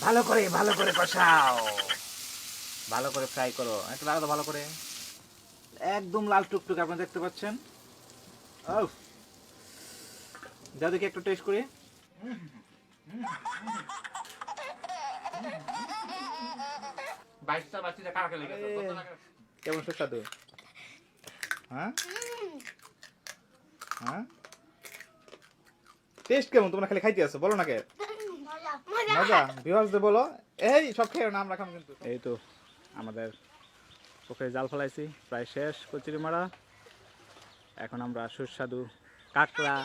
ভালো করে ভালো করে কষাও। ভালো করে ফ্রাই করো। একটু লাগা ভালো করে। একদম লাল টুকটুক আপনি দেখতে পাচ্ছেন। যা একটু টেস্ট করি কেমন সুস্বাদু? হ্যাঁ? হ্যাঁ? টেস্ট কেমন? তোমরা খালি খাইতে আছো বলো না কে? মজা। ভিউয়ার্সদের বলো এই সব খেয়ে না আমরা খাম কিন্তু। এই তো আমাদের পুকুরে জাল ফেলাইছি প্রায় শেষ কচুরি মারা। এখন আমরা সুস্বাদু কাঁকড়া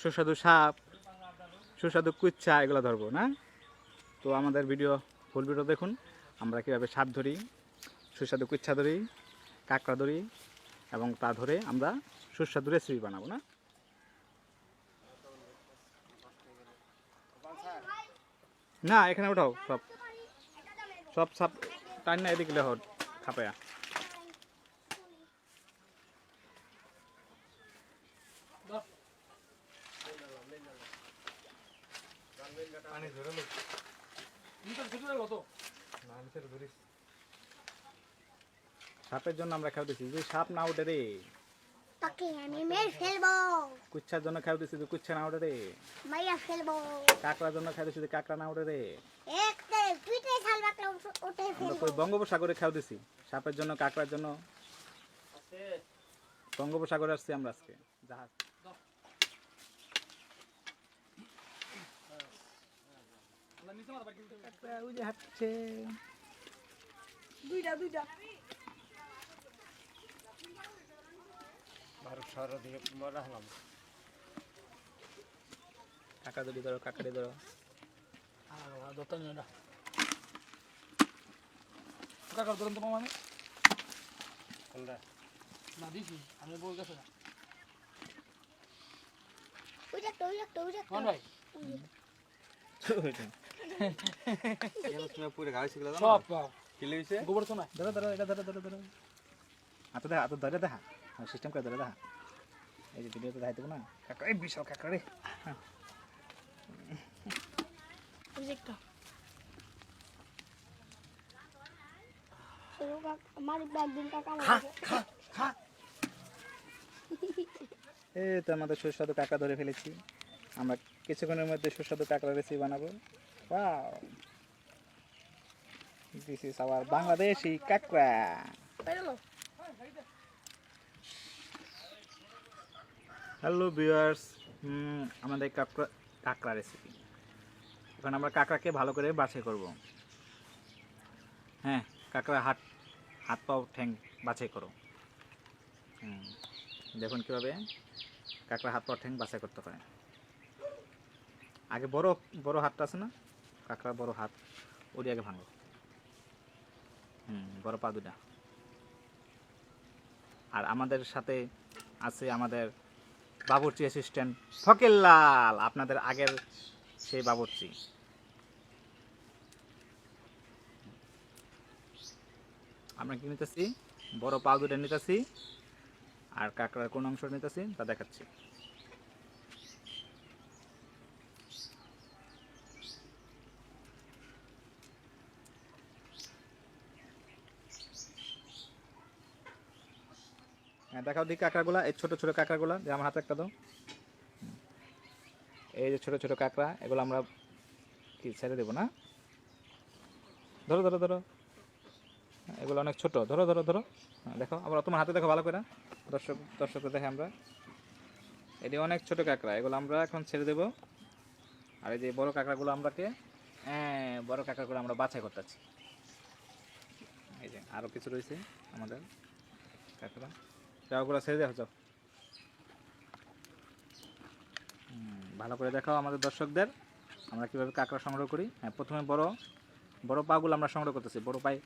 সুস্বাদু সাপ সুস্বাদু কুচ্চা এগুলো ধরবো না? তো আমাদের ভিডিও ফুল ভিডিও দেখুন। আমরা কীভাবে সাপ ধরি সুস্বাদু কুচ্ছা ধরি কাঁকড়া ধরি এবং তা ধরে আমরা সুস্বাদু রেসিপি বানাবো না? না এখানে উঠাও সব। সব সাপ টান না এদিকে লেহ খাপায়া। সাপের জন্য আমরা দিচ্ছি যদি সাপ না উঠে রে। তাকে আমি মেরে ফেলব। কুচ্ছার জন্য দিচ্ছি যদি কুচ্ছা না রে। মাইয়া ফেলব। কাঁকড়ার জন্য দিচ্ছি যদি কাঁকড়া না উঠে রে। উঠে আমরা ফেলব। কই বঙ্গোপসাগরে খেয়ে দিছি সাপের জন্য কাঁকড়ার জন্য। বঙ্গোপসাগরে আসছি আমরা আজকে জাহাজ। ওই যে হাঁটছে। দুইটা দুইটা। ভারত শহরের দিকে মজা হলাম। কাঁকড়া দড়ি ধরো কাঁকড়ি ধরো। কোনটা? ওই একটা ওই একটা ওই একটা পুরো গাড়ি শিখলে সব পাও কি লইছে গোবর শোনা ধরো ধরো এটা ধরো ধরো ধরো। হাতে দেখা হাতে ধরে দেখা। সিস্টেম করে ধরে দেখা। এই যে ভিডিওতে দেখাই দেবো না? কাঁকড়া এই বিশাল কাঁকড়া রে। এই তো আমাদের সুস্বাদু কাঁকড়া ধরে ফেলেছি। আমরা কিছুক্ষণের মধ্যে সুস্বাদু কাঁকড়া রেসিপি বানাবো। Wow this is our Bangladeshi kakra. Hello viewers আমাদের কাঁকড়া কাঁকড়া রেসিপি এখন আমরা কাঁকড়াকে ভালো করে বাছাই করব। হ্যাঁ কাঁকড়া হাত হাত পাও ঠ্যাং বাছাই করো। দেখুন কীভাবে কাঁকড়া হাত পাও ঠ্যাং বাছাই করতে হয়। আগে বড় বড় হাতটা আছে না? কাঁকড়ার বড় হাত ওটি আগে ভাঙো। হুম, বড় পা দুটা আর আমাদের সাথে আছে আমাদের বাবুর্চি অ্যাসিস্ট্যান্ট ফকির লাল আপনাদের আগের সেই বাবুর্চি। আমরা কি নিতেছি? বড় পাউডার নিতেছি, আর কাঁকড়ার কোন অংশ নিতেছি, তা দেখাচ্ছি। হ্যাঁ দেখাও দিই কাঁকড়াগুলা এই ছোট ছোট কাঁকড়াগুলা যে আমার হাতে একটা দাও। এই যে ছোট ছোট কাঁকড়া এগুলো আমরা কি ছেড়ে দেবো না? ধরো ধরো ধরো। হ্যাঁ, এগুলো অনেক ছোট। ধরো ধরো ধরো। হ্যাঁ, দেখো আবার তোমার হাতে দেখো ভালো করে। দর্শক দর্শকদের দেখে আমরা। এটি অনেক ছোট কাঁকড়া এগুলো আমরা এখন ছেড়ে দেবো। আর এই যে বড় কাঁকড়াগুলো আমরাকে হ্যাঁ বড় কাঁকড়াগুলো আমরা বাছাই করতেছি। এই যে আরও কিছু রয়েছে আমাদের কাঁকড়া। যাওয়াগুলো ছেড়ে দেওয়া যাও ভালো করে দেখাও আমাদের দর্শকদের। আমরা কীভাবে কাঁকড়া সংগ্রহ করি। হ্যাঁ প্রথমে বড় বড় পাগুলো আমরা সংগ্রহ করতেছি। বড় পাই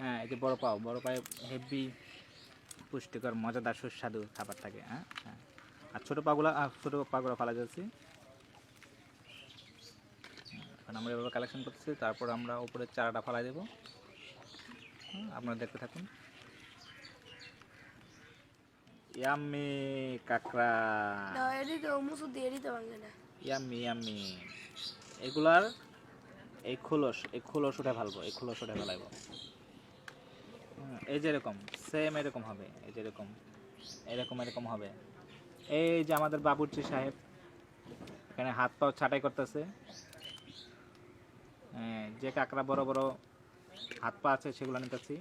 হ্যাঁ এই যে বড় পাও, বড় পায়ে হেভি পুষ্টিকর, মজাদার, সুস্বাদু খাবার থাকে হ্যাঁ হ্যাঁ। আর ছোটো পাগুলো ছোটো পাগুলো ফেলা যাচ্ছি। এখন আমরা এভাবে কালেকশন করতেছি, তারপর আমরা উপরে চারাটা ফেলাই দেবো। আপনারা দেখতে থাকুন। ইয়াম্মি কাঁকড়া। এদিকে মুসু দিয়ে দিতে পারবে না। ইয়াম্মি ইয়াম্মি এগুলার এই খোলস এই খোলস উঠে ফেলব এই খোলস উঠে ফেলাইবো। এই যে এরকম সেম এরকম হবে এই যে এরকম এরকম হবে। এই যে আমাদের বাবুর্চি সাহেব এখানে হাত পাও ছাটাই করতেছে। হ্যাঁ, যে কাঁকড়া বড় বড় হাত পা আছে সেগুলো নিতেছি।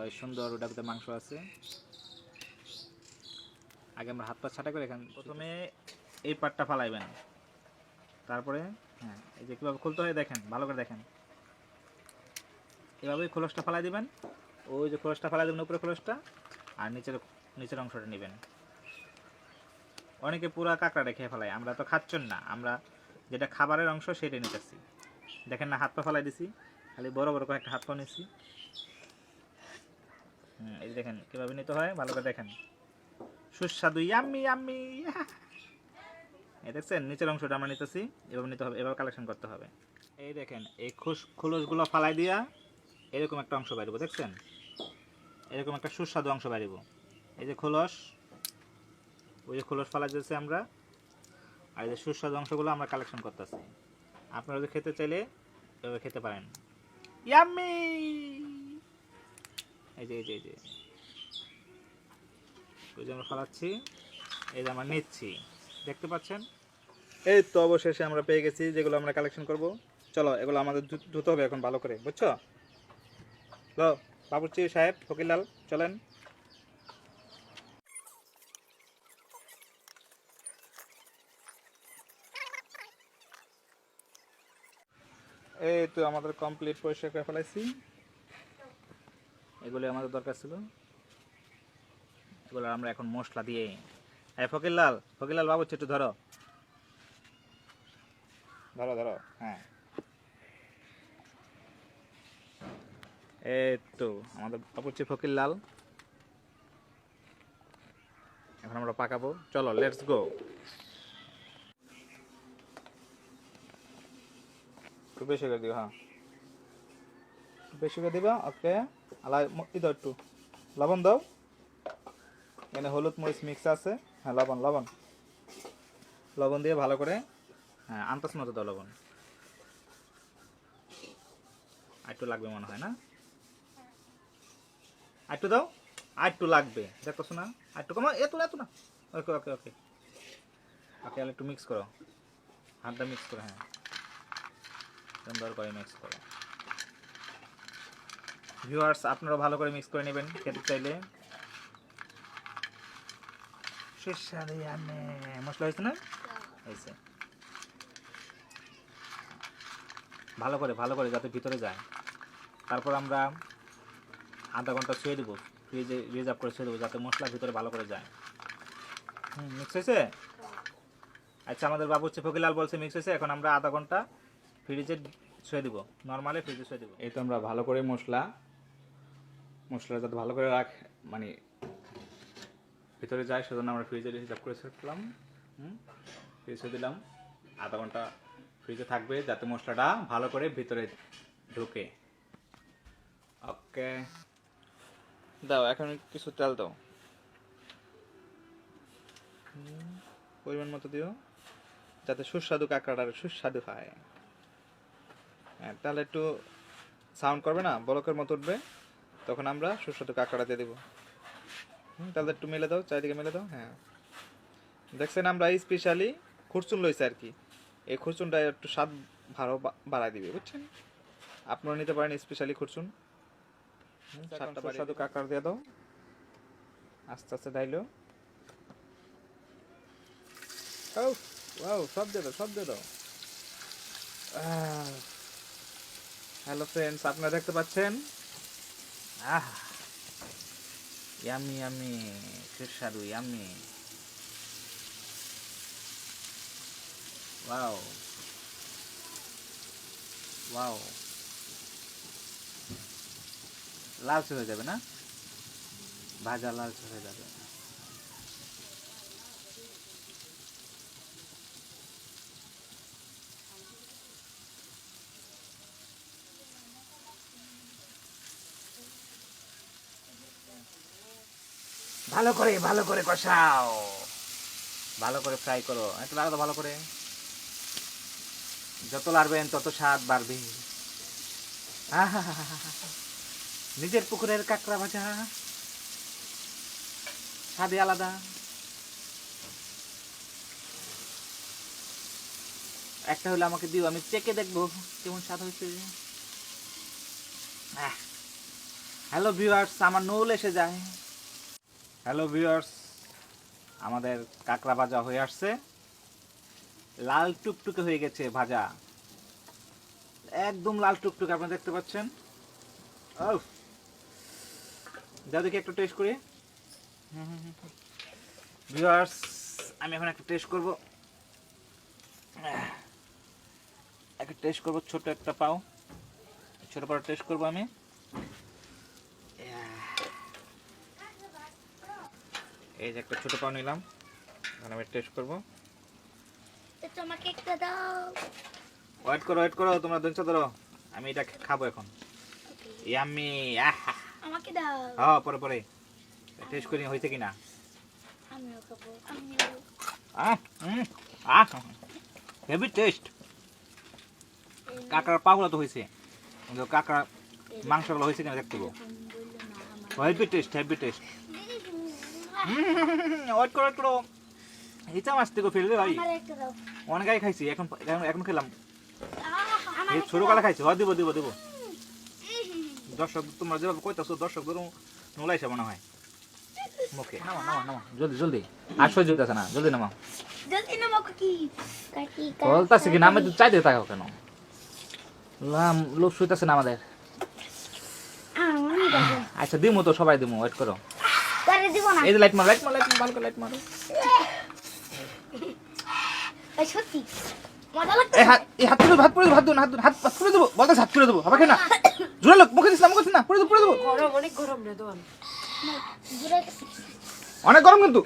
ওই সুন্দর ওটার ভিতরে মাংস আছে। আগে আমরা হাত পা ছাটা করে এখান প্রথমে এই পাটটা ফালাইবেন। তারপরে হ্যাঁ এই যে কীভাবে খুলতে হয় দেখেন ভালো করে দেখেন। এভাবেই খোলসটা ফালাই দিবেন। ওই যে খোলসটা ফালাই দেবেন উপরে খোলসটা আর নিচের নিচের অংশটা নেবেন। অনেকে পুরা কাঁকড়াটা খেয়ে ফেলায়। আমরা তো খাচ্ছেন না। আমরা যেটা খাবারের অংশ সেটাই নিতেছি। দেখেন না হাত পা ফেলাই দিছি। খালি বড় বড় কয়েকটা হাত পা নিছি। হুম, এই দেখেন কীভাবে নিতে হয় ভালো করে দেখেন। সুস্বাদু ইয়াম্মি ইয়াম্মি এই দেখছেন, নিচের অংশটা আমরা নিতেছি, এভাবে নিতে হবে, এভাবে কালেকশন করতে হবে। এই দেখেন, এই খুশ খোলসগুলো ফালাই দিয়া এরকম একটা অংশ বাইরব দেখছেন? এরকম একটা সুস্বাদু অংশ বাইরব এই যে খোলস, ওই যে খোলস ফালাই দিয়েছি আমরা, আর এই যে সুস্বাদু অংশগুলো আমরা কালেকশন করতেছি। আপনারা যদি খেতে চাইলে এভাবে খেতে পারেন। ইয়াম্মি এই যে এই যে এই যে। ওই যে আমরা ফালাচ্ছি। এই যে আমরা নিচ্ছি। দেখতে পাচ্ছেন? এই তো অবশেষে আমরা পেয়ে গেছি যেগুলো আমরা কালেকশন করব। চলো এগুলো আমাদের ধুতে হবে এখন ভালো করে বুঝছ? লো বাবুর্চি সাহেব ফকিরলাল চলেন। এই তো আমাদের কমপ্লিট পরিষ্কার করে ফেলাইছি। এগুলো আমাদের দরকার ছিল। এগুলো আমরা এখন মশলা দিয়ে হ্যাঁ ফকিরলাল ফকিরলাল বাবু একটু ধরো। ধরো ধরো। হ্যাঁ। এই তো আমাদের বাবু হচ্ছে ফকিরলাল। এখন আমরা পাকাবো। চলো লেটস গো একটু বেশি করে দিও হ্যাঁ। বেশি করে দিবা ওকে। আলাই ই দাও একটু। লবণ দাও। এখানে হলুদ মরিচ মিক্স আছে। হ্যাঁ লবণ লবণ। লবণ দিয়ে ভালো করে হ্যাঁ আন্তাস মতো দাও লবণ। একটু লাগবে মনে হয় না? একটু দাও। একটু লাগবে। দেখতেছো না আর একটু কমা এত এত না। ওকে ওকে ওকে। ওকে একটু মিক্স করো। হাতটা মিক্স করো হ্যাঁ। সুন্দর করে মিক্স করো। ভিউয়ার্স আপনারা ভালো করে মিক্স করে নেবেন খেতে চাইলে। মশলা হয়েছে না? হয়েছে। ভালো করে ভালো করে যাতে ভিতরে যায়। তারপর আমরা আধা ঘণ্টা শুয়ে দেবো ফ্রিজে রিজার্ভ করে শুয়ে দেবো যাতে মশলা ভিতরে ভালো করে যায়। হুম মিক্স হয়েছে? আচ্ছা আমাদের বাবু হচ্ছে ফকিলাল বলছে মিক্স হয়েছে এখন আমরা আধা ঘণ্টা ফ্রিজে শুয়ে দেবো। নর্মালি ফ্রিজে শুয়ে দেবো। এই তো আমরা ভালো করে মশলা মশলা যাতে ভালো করে রাখ মানে ভিতরে যায় সেজন্য আমরা ফ্রিজে রিজার্ভ করে হুম ফ্রিজে দিলাম। আধা ঘণ্টা ফ্রিজে থাকবে যাতে মশলাটা ভালো করে ভিতরে ঢুকে। ওকে দাও, এখন কিছু তেল দাও। পরিমাণ মতো দিও, যাতে সুস্বাদু কাঁকড়াটার সুস্বাদু হয়। হ্যাঁ তাহলে একটু সাউন্ড করবে না? বলকের মতো উঠবে। তখন আমরা সুস্বাদু কাঁকড়া দিয়ে দেবো। তাহলে একটু মেলে দাও চারিদিকে মেলে দাও হ্যাঁ। দেখছেন আমরা স্পেশালি খুরচুন লইছে আর কি। এই খুরচুনটা একটু স্বাদ ভালো বাড়াই দিবে বুঝছেন? আপনারা নিতে পারেন স্পেশালি খুরচুন। সাতটা কাঁকড়া দিয়ে দাও। আস্তে আস্তে ডাইলো ও সব দিয়ে দাও সব দিয়ে দাও। হ্যালো ফ্রেন্ডস আপনারা দেখতে পাচ্ছেন? আহ ইয়ামি ইয়ামি সুস্বাদু ইয়ামি ওয়াও ওয়াও লালচে হয়ে যাবে না? ভাজা লালচে হয়ে যাবে। ভালো করে ভালো করে কষাও। ভালো করে ফ্রাই করো। একটু লাগাতো ভালো করে। যত লাড়বেন, তত স্বাদ বাড়বে। নিজের পুকুরের কাঁকড়া ভাজা। স্বাদে আলাদা। একটা হলে আমাকে দিও, আমি চেকে দেখব কেমন স্বাদ হয়েছে। হ্যালো ভিউয়ার্স আমার নৌল এসে যায়। হ্যালো ভিউয়ার্স আমাদের কাঁকড়া ভাজা হয়ে আসছে। লাল টুকটুকে হয়ে গেছে ভাজা। একদম লাল টুকটুকে আপনি দেখতে পাচ্ছেন। যা দেখি একটু টেস্ট করি। ভিউয়ার্স আমি এখন একটা টেস্ট করব। একটা টেস্ট করব, ছোট একটা পাও। ছোট পাও টেস্ট করব আমি। এই যে একটা ছোট পাও নিলাম। এখন আমি টেস্ট করব। তো আমাকে একটা দাও। ওয়েট করো ওয়েট করো তোমরা দঞ্চ ধরো। আমি এটা খাব এখন। ইয়াম্মি আহা। আমাকে দাও। হ্যাঁ পরে পরে। টেস্ট করি হয়েছে কিনা? আমিও খাব আমিও। আহ হুম আহ। হেভি টেস্ট কাঁকড়ার পাগুলো তো হয়েছে। কাঁকড়া মাংসগুলো হয়েছে কিনা দেখতে heavy taste heavy taste wait করো করো হিচা মাছ থেকে ফেলবে ভাই। আমার একটা দাও। অনেক আগে খাইছি এখন এখন- খেলাম। ছোট। কালে খাইছি। হয় দিব দিব দিব। দর্শক তোমরা যেভাবে কইতাছো দর্শক ধরো নোলাইছে মনে হয়। মুখে। নামা নামা নামা জলদি জলদি। আর সহ্য হইতাছে না। জলদি নামা জলদি নামো কি কাটি বলতাছে কি নামে তো চাইতে থাকো কেন? লাম লোক শুইতাছে না আমাদের। আচ্ছা দিমু তো সবাই দিমু। ওয়েট করো। করে দিব না। এই যে লাইট মারো লাইট মারো লাইট মারো লাইট মারো। এই সত্যি মজা লাগছে। এই হাত পুরে দেবো হাত দেবো হাত দেবো, হাত হাত দেবো বলতে হাত পুরে দেবো হবে না? জোরে লোক মুখে দিস না মুখে দিস না পুরে দেবো পুরে দেবো। গরম অনেক গরম রে দোয়ান। অনেক গরম কিন্তু।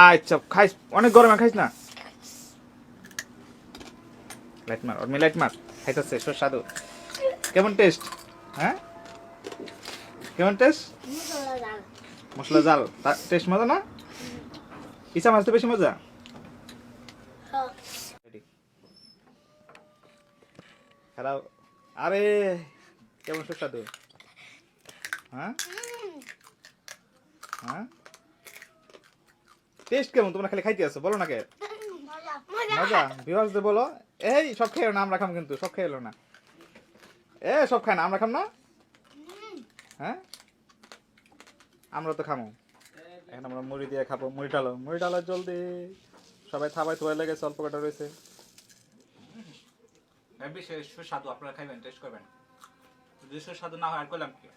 আচ্ছা খাইস অনেক গরম আর খাইস না। লাইট মার ওর লাইট মার খাইতেছে সুস্বাদু কেমন টেস্ট হ্যাঁ? কেমন টেস্ট মশলা জাল। টেস্ট মজা না? ইচ্ছা মাছ তো বেশি মজা? খারাপ আরে সুস্বাদু হ্যাঁ? হ্যাঁ? টেস্ট কেমন? তোমরা খালি খাইতে আছো, বলো না কে? মজা। ভিউয়ার্সদের বলো। এই, সব খেয়ে না আমরা খাম কিন্তু, সব খেয়ে না। এ, সব খায় না, আমরা খাম না? হ্যাঁ? আমরা তো খামো। এখন আমরা মুড়ি দিয়ে খাব। মুড়ি ডালো। মুড়ি ডালো জলদি। সবাই থাবাই থুয়াই লেগেছে, অল্প কটা রয়েছে। বিশেষ সুস্বাদু, আপনারা খাইবেন টেস্ট করবেন। যদি সুস্বাদু না হয়, আর করলাম কি?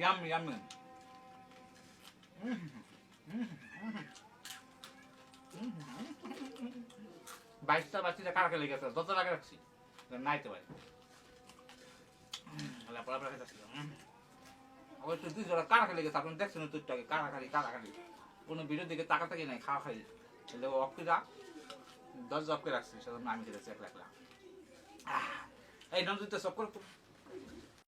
ইয়াম ইয়াম বাইশটা বাচ্চিটা কারা লেগেছে? গেছে যত টাকা রাখছি। নাইতে পারি পড়া পড়া খেতেছিল অবশ্য দুই জোড়া কারা খালি গেছে আপনি দেখছেন কারা খালি কারা খালি। কোনো ভিডিও দিকে টাকা থেকে নাই, খাওয়া খাই তাহলে অফিরা দশ জব করে রাখছি, সেজন্য আমি খেলেছি একলা একলা। এই নজরুলটা সব করে